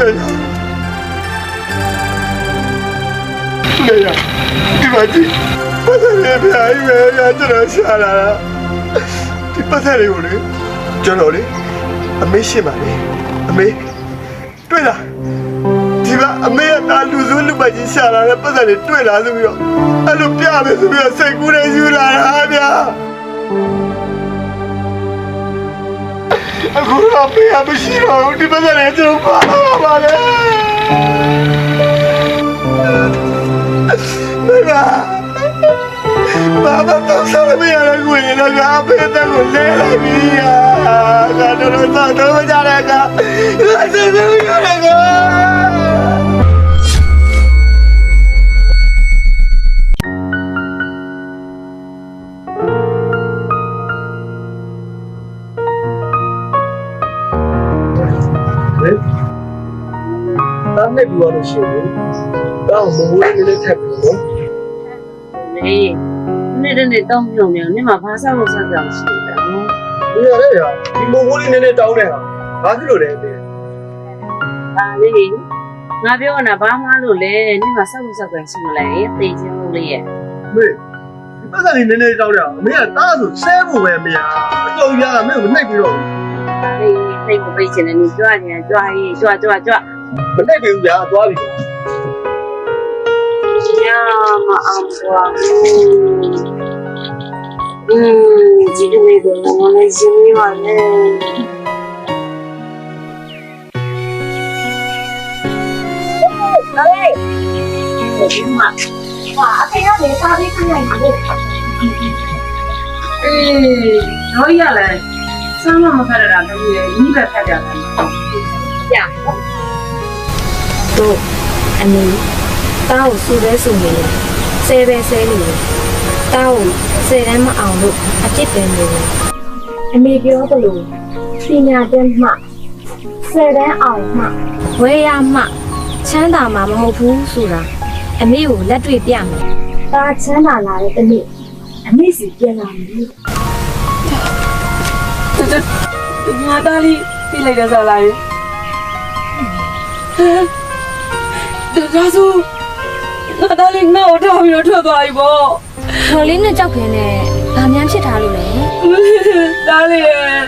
ပဲလေရဒီမှာကြည့်ပတ်စံလေးပြားကြီးပဲရကျွန်တော်ရှာလာတာဒီပတ်စံလေးကိုလေကျွန်တော်လေအမေရှင်းပါလေအမေတွေ့လားဒီကအမေကတာလူစုလူပတ်ကြီးရှာလာတဲ့ပတ်စံလေးတွေ့လားဆိုပြီးတော့အဲ့လိုပြမယ်ဆိုပြီးတော့စိတ်ကူးနေယူလာတာဗျာ အခုတော့ဖေးမရှိတော့ဘူးဒီပတ်စံလေးကျွန်တော်ပါပါလေမေပါဘာမှတော့ဆောင်းမရတော့ကိုရင်တော့အဖေတက်ကိုလဲလိုက်ပြီယာကတော့တော့တော့ကြရကအဲ့ဒါဆိုရရကလေ တားနေပြီးတော့ရှိရင်တော့မမိုးလေးလေးထပ်ပြီးတော့လေနေ့တနေ့တောင်းပြုံနေနေမှာဘာသာလို့ဆက်ပြောင်းရှိတယ်နော်ဒီရတဲ့ရဒီမမိုးလေးနည်းနည်းတောင်းနေတာဘာဖြစ်လို့လဲတဲ့ဒါလေးငါပြောတာဘာမှလို့လဲနေမှာဆက်လို့ဆက်ပြောင်းရှိမလဲသိချင်းလို့လေရဲ့မေဒီပတ်စံလေးနည်းနည်းတောင်းနေတာအမေကတားဆိုဆဲဖို့ပဲမေအတော်ရတာမေကိုနှိပ်ပြီးတော့ဒါလေးသိကိုပြေးချင်တယ်နေကြွနေကြွရေးကြွကြွကြွ မနှိပ်ပြီးဘူးဗျာသွားပြီညာမအောင်ပါဘူးอืมဒီနေ့ကတော့လည်းရှင်းနေပါလေဒါလေးဒီမှာဟာအဖေကနေစားပြီးခိုင်းလိုက်တယ်အေးတော့ရလဲစမ်းမမဖတ်ရတာတည်းရဲ့ညီပဲဖတ်ကြတယ် တို့အမေတားကိုစူရဲစူနေတယ်ဆဲပဲဆဲနေတယ်တားကိုဆယ်တန်းမအောင်လို့အပြစ်ပဲနေတယ်အမေပြောသလိုပညာတတ်မှဆယ်တန်းအောင်မှဝဲရမှချမ်းသာမှာမဟုတ်ဘူးဆိုတာအမေကိုလက်တွေ့ပြမယ်ဒါချမ်းသာလာတဲ့တနေ့အမေစီပြန်လာပြီငါသားလေးပြလိုက်တဲ့စားလိုက်ဟဲ့ ဒါဆိုငါသားလေးငါ့ကိုထားပြီးတော့ထွက်သွားပြီပေါ့တော်လေးနဲ့ကြောက်ခဲနဲ့ဗာများဖြစ်ထားလို့လေသားလေးရဲ့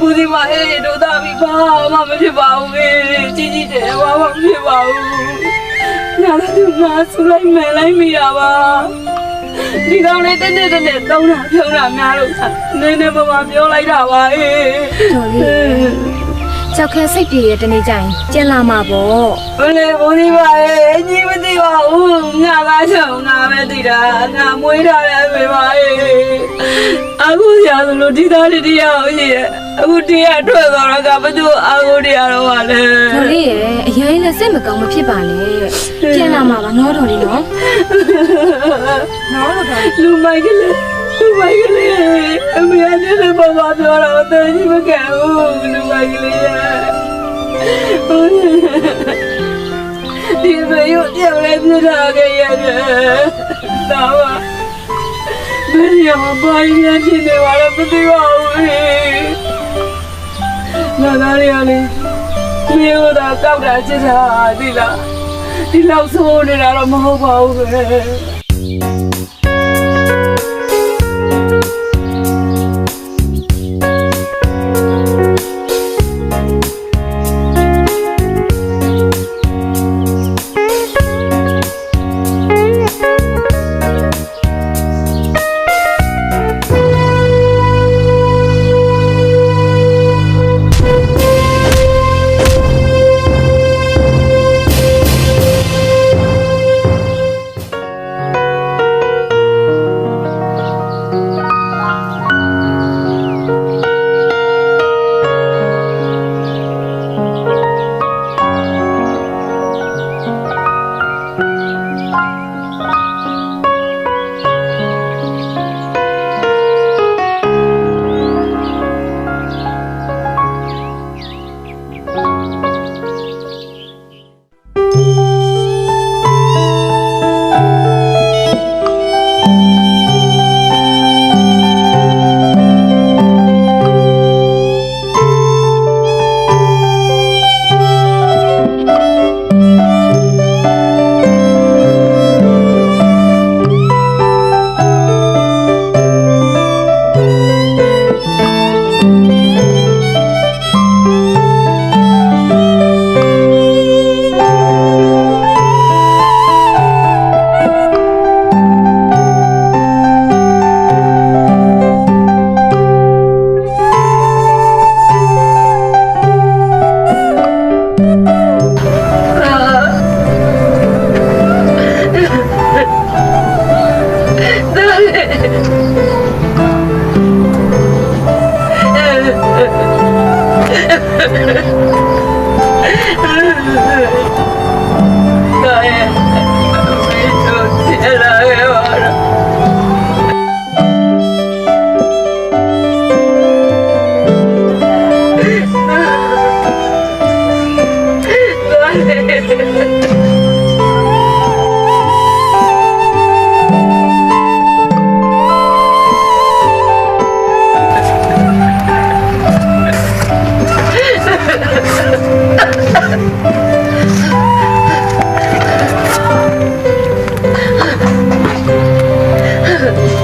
ဘူးဒီမအေးတို့သားပြီးဘာမှမဖြစ်ပါဘူးလေကြီးကြီးတယ်ဘာမှမဖြစ်ပါဘူးငါတို့ငါဆူလိုက်မယ်လိုက်မိတာပါဒီကောင်လေးတက်တက်တက်တုံးတာဖြုံးတာများလို့နည်းနည်းပါးပါးပြောလိုက်တာပါအေးတော်လေး ကြောက်ခဲစိတ်ပြေရဲ့တနေ့ကျရင်ကျန်လာမှာပေါ့ဘယ်လိုဘုန်းကြီးပါရဲ့အညီမသိပါဘူးငါကဆောင်ငါပဲသိတာငါမွေးထားတဲ့မေပါရဲ့အခုရသလိုဒီသားလေးတရားကိုရှိရဲ့အခုတရားထွက်သွားတော့ကဘသူအခုတရားတော့ပါလဲတော်လေးရဲ့အရင်နဲ့စိတ်မကောင်းမဖြစ်ပါနဲ့ကျန်လာမှာပါနော်တော်လေးနော်နော်တော်လေးလူမိုက်ကလေးလူ မိုက်ကလေးအမေအနဲ့လည်းဘာမှပြောတော့အသေးကြီးမကဲဘူးလူမိုက်ကလေးရဲ့ဒီမေယုတ်ပြောင်းလဲပြထားခဲ့ရတယ်ဒါပါဘယ်ရမပိုင်းရဖြစ်နေပါလဲမသိပါဘူးဟေးငါသားရလေးမြို့သာကောက်တာချစ်တာဒီလားဒီလောက်ဆိုးနေတာတော့မဟုတ်ပါဘူးပဲ ハハハハ。课都。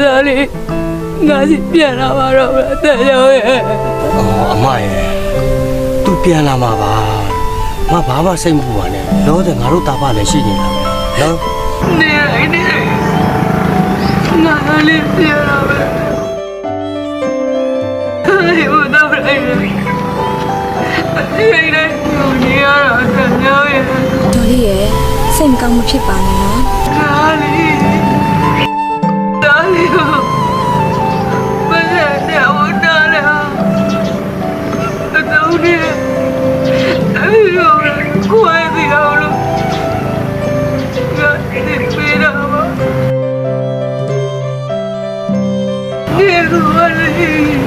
ငါသားလေးငါစီပြန်လာပါတော့ဗျာတဲ့ရောရဲ့အော်အမရဲ့သူပြန်လာမှာပါငါဘာမှစိတ်မပူပါနဲ့လောတဲ့ငါတို့တာဖလည်းရှိနေတာပဲနော်နေလိုက်နေငါသားလေးပြန်လာပဲအေးဘုရားပြည့်နေအေးနေနေရတာတဲ့ရောရဲ့ဒေါ်လေးရဲ့စိတ်မကောင်းမဖြစ်ပါနဲ့နော် ကိုယ်ဒီအောင်လို့ငါဒီပြေတော့ဒီလိုလေး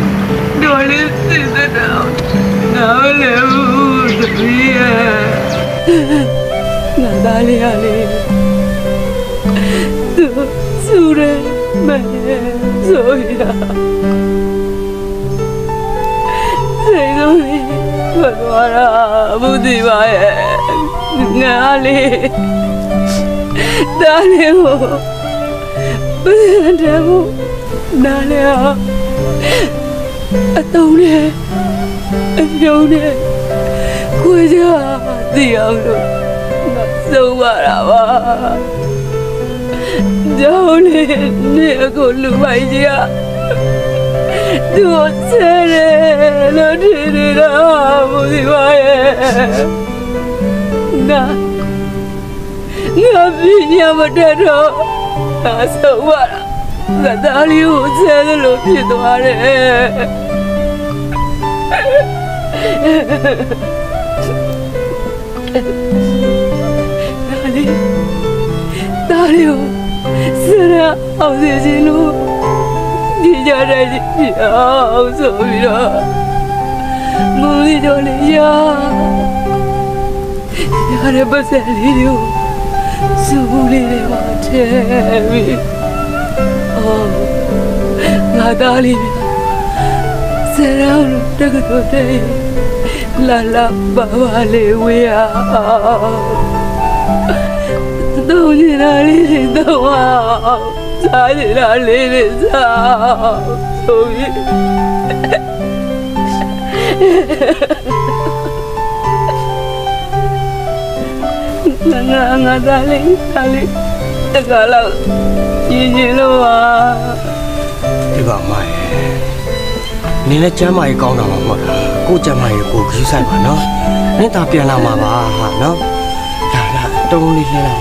ဒေါ်လေးစစ်တဲ့တော့နားလေဘူးတပည့်ရဲ့ငါသားလေးရလေးသူစုရမဲဆိုရ ဘယ်သွားတာဘုဒ္ဓဘာရဲ့ငါလေးဒါလေးကိုဘယ်တဲ့ဘုဒါလေးအတုံးနဲ့အပြုံးနဲ့ကိုကြသိအောင်လို့ငါဆုံးပါတာပါကြောင်းလေးနေကိုလူပိုင်ကြီးอ่ะ သူဆဲတယ်လို့ထင်နေတာမူစီပါရဲ့နာငါပြညာမတက်တော့ငါဆုံးပါလားငါသားလေးကိုဆဲတယ်လို့ဖြစ်သွားတယ်ဒါလေးဒါလေးကိုဆရာအောင်စီစီလို့ ဒီကြတဲ့ရောဆိုပြီးတော့မူလီတို့လေရာရတဲ့ပစက်လေးတို့စူဘူးလေးတွေပါထဲပြီးအော်ငါသားလေးဆရာတို့တက္ကသိုလ်တည်းလာလာပါပါလေဝေးအောင်တို့နေလာလေးတော့ စားနေတာလေးလေးစားဆိုပြီးငါငါငါသားလေးသားလေးတကလောက်ရှင်ရှင်လို့ပါဒီကမရဲ့နင်းလည်းကျမ်းမာရေးကောင်းတာမှမဟုတ်တာကိုကျမ်းမာရေးကိုခရီးဆိုင်ပါနော်နင်းသာပြန်လာမှာပါဟာနော်ဒါကတုံးလေးလှမ်းလာ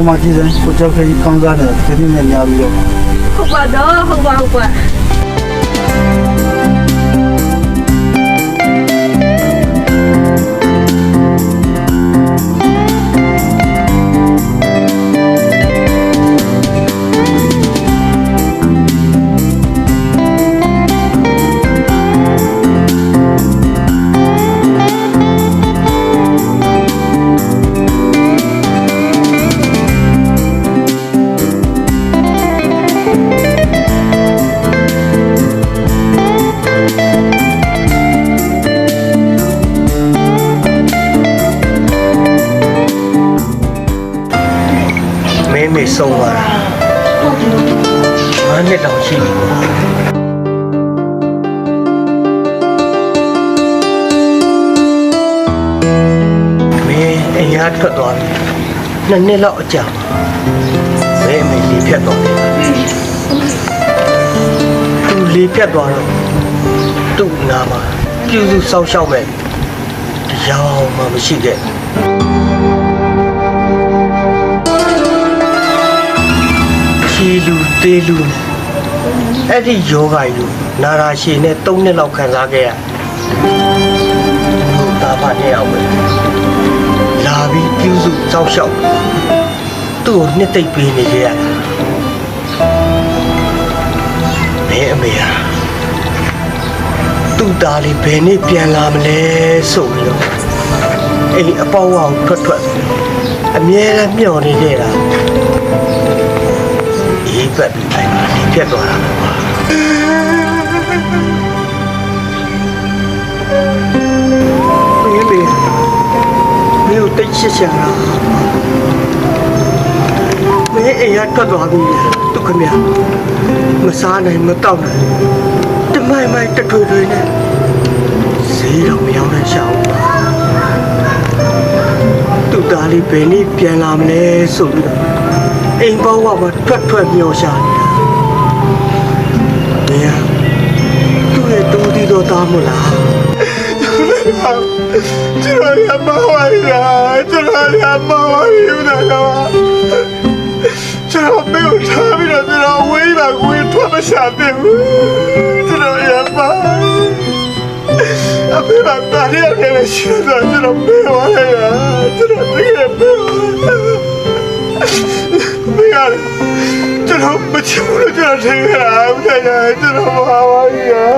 ဟိုမှာကြည့်စမ်းကိုကြောက်ခကြီးကောင်းစားတယ်ခင်းနေများပြီးတော့ဟုတ်ပါတော့ဟုတ်ပါဟုတ်ပါ ဆုံးသွားတာငါနှစ်တောင်ရှိပြီကွာမင်းအင်အားထွက်သွားပြီနှစ်နှစ်လောက်အကြာမင်းအမေလေးဖြတ်သွားတယ်သူလေးဖြတ်သွားတော့သူ့နာမှာပြုစုစောင့်ရှောက်မဲ့တရားမှမရှိခဲ့ဘူး ဖြီလူသေးလူအဲ့ဒီယောဂါကြီးလို့နာရာရှည်နဲ့၃နှစ်လောက်ခံစားခဲ့ရဟုတ်တာပါနဲ့အောင်ပဲလာပြီးပြုစုစောက်ရှောက်သူ့ကိုနှစ်သိပ်ပေးနေခဲ့ရမင်းအမေဟာသူ့သားလေးဘယ်နေ့ပြန်လာမလဲဆိုပြီးတော့အိမ်အပေါင်းအောင်ထွက်ထွက်အမြဲတမ်းမျှော်နေခဲ့တာအေး ပတ်ပြီးအဲ့မှာဒီပြတ်သွားတာပဲကွာမင်းမေမင်းတို့တိတ်ချစ်ချင်တာမင်းအိမ်ကထွက်သွားပြီဒုက္ခမြမစားနိုင်မတောက်နိုင်တမိုင်မိုင်တထွေထွေနဲ့ဈေးတော့မရောက်တဲ့ရှောင်းသူ့သားလေးဘယ်နည်းပြန်လာမလဲဆိုပြီးတော့ အိမ်ပေါင်းကမှထွက်ထွက်မျောရှာနေတာ။ဘယ်သူ့ရဲ့တူတီတော်သားမလားကျွန်တော်ရမဝါရီလားကျွန်တော်ရမဝါရီဘူးလားကျွန်တော်မေကိုထားပြီးတော့ကျွန်တော်ဝေးပါကိုယ်ထွက်မရှာသေးဘူးကျွန်တော်ရမအဖေကတားရခဲ့လို့ရှိတော့ကျွန်တော်မေဝါရီလားကျွန်တော်တကယ်မေဝါ မေရကျွန်တော်မချဘူးလို့ကျွန်တော်ထင်ခဲ့တာဦးဆိုင်ကကျွန်တော်မဝါရီလား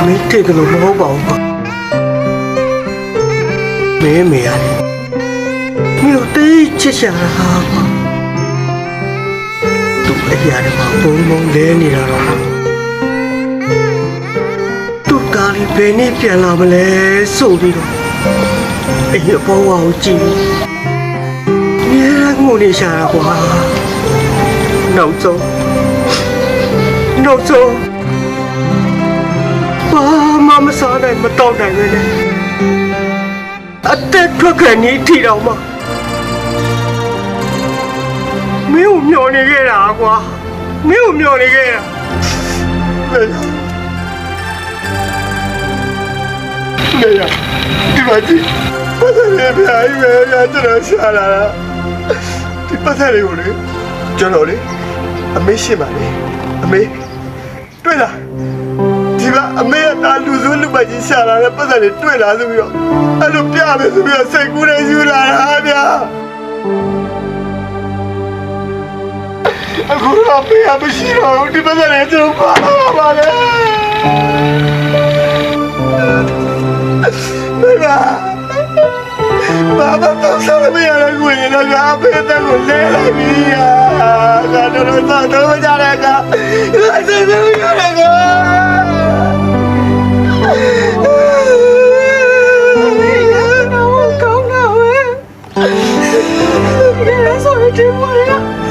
။မင်းတိတ်ကလေးမဟုတ်ပါဘူးကွာ။မင်းမေရတယ်။မြို့တိတ်ချစ်ရှာတာဟာကွာ။သူ့အရာတွေမှာဘုံဘုံလဲနေတာတော့သူ့ကားလေးဘယ်နည်းပြန်လာမလဲဆိုပြီးတော့အိမ်အပေါ်ဝါကိုကြည့်ပြီးအ များငိုနေရှာတာကွာ။နောက်ဆုံးနောက်ဆုံးဘာမှမစားနိုင်မတော့နိုင်ပဲနဲ့အသက်ထွက်ခဏီးထီတော်မှာမင်းကိုမျောနေခဲ့တာကွာမင်းကိုမျောနေခဲ့တာနေရဒီမကြီးပတ်စံလေးပြအိမ်ပဲရကျွန် တော်ရှာလာတာဒီပတ်စံလေးကိုလေကျွန်တော်လေအမေရှိပါလေအမေတွေ့လားဒီကအမေကတာလူစုလူမကြီးရှာလာတဲ့ပတ်စံလေးတွေ့လားဆိုပြီးတော့အဲ့လိုပြမယ်ဆိုပြီးတော့စိတ်ကူးနေယူလာတာဗျာအခုတော့မေကမရှိတော့ဘူးဒီပတ်စံလေးကျွန်တော်ပါပါလေမေပါ ဘာဘာတော့ဆောင်းမရတဲ့ကိုရင်လည်းငါဖေးတဲ့ကိုလဲလိုက်ပြီအာငါတို့တော့တော့ကြရကငါစိတ်မရတဲ့ကကောင်းတာဝဲဒီဆိုရင်ဒီမရဘာမှတော့မရ